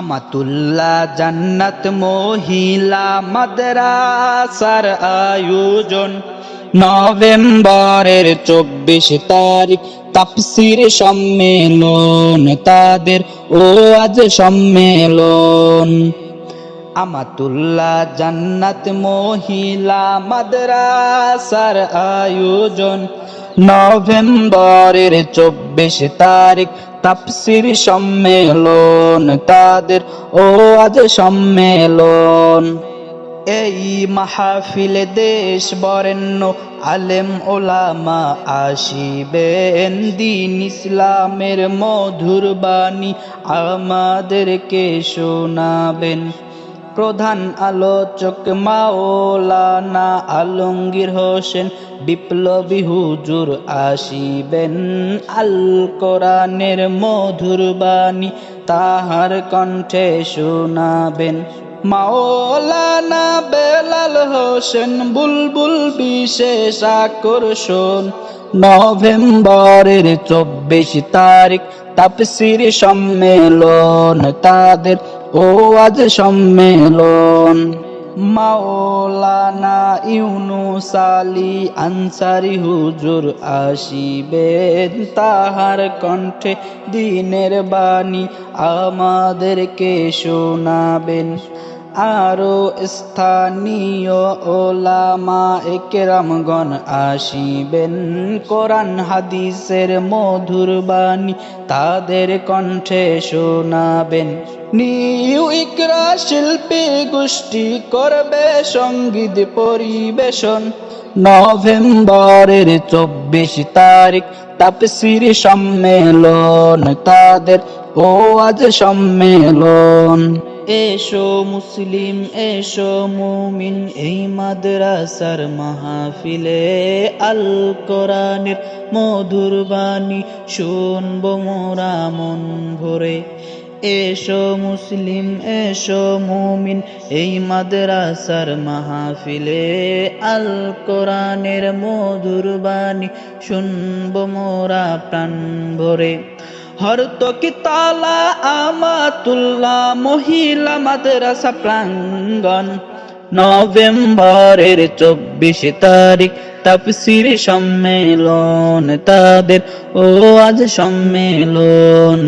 আমাতুল্লাহ জান্নাত মহিলা মাদ্রাসার আয়োজন। নভেম্বরের চব্বিশ তারিখ তাফসির সম্মেলন, তাদের ও আজ সম্মেলন। আমাতুল্লাহ জান্নাত মহিলা মাদ্রাসার আয়োজন। নভেম্বরের চব্বিশ তারিখ তাফসির সম্মেলন, তাদের ও আজ সম্মেলন। এই মাহফিলে দেশ বরেণ্য আলেম ওলামা আসিবেন। দিন ইসলামের মধুর বাণী আমাদেরকে শোনাবেন। প্রধান আলোচক মাওলানা আলমগীর হোসেন, বিপ্লবী হুজুর আসিবেন আল কোরআনের মধুর বাণী, তাহার কণ্ঠে শোনাবেন। মাওলানা বেলাল হোসেন বুলবুল বিশেষ আকর্ষণ। নভেম্বরের চব্বিশ তারিখ তাপসির সম্মেলন, তাদের ও আজ সম্মেলন। মাওলানা ইউনুস আলী আনসারি হুজুর আসিবেন তাহার কণ্ঠে দিনের বাণী আমাদেরকে শোনাবেন। আরও স্থানীয় ওলামা একরামগণ আসিবেন কোরআন হাদিসের মধুর বাণী তাদের কণ্ঠে শোনাবেন। নিউ ইকরা শিল্পী গোষ্ঠী করবে সংগীত পরিবেশন। নভেম্বরের চব্বিশ তারিখ তাপসির সম্মেলন তাদের। ও আজ সম্মেলন। এসো মুসলিম, এসো মুমিন। এই মাদ্রাসার মাহফিলে আল কোরআনের মধুর বাণী শুনব মোরা মন ভরে। এসো মুসলিম, এসো মুমিন। এই মাদ্রাসার মাহফিলে আল কোরআনের মধুর বাণী শুনব মোরা প্রাণ ভরে। হরত কি তালা আমাতুল্লাহ মহিলা মাদ্রাসা প্রাঙ্গন নভেম্বরের চব্বিশ তারিখ তাপসির সম্মেলন তাদের। ও আজ সম্মেলন।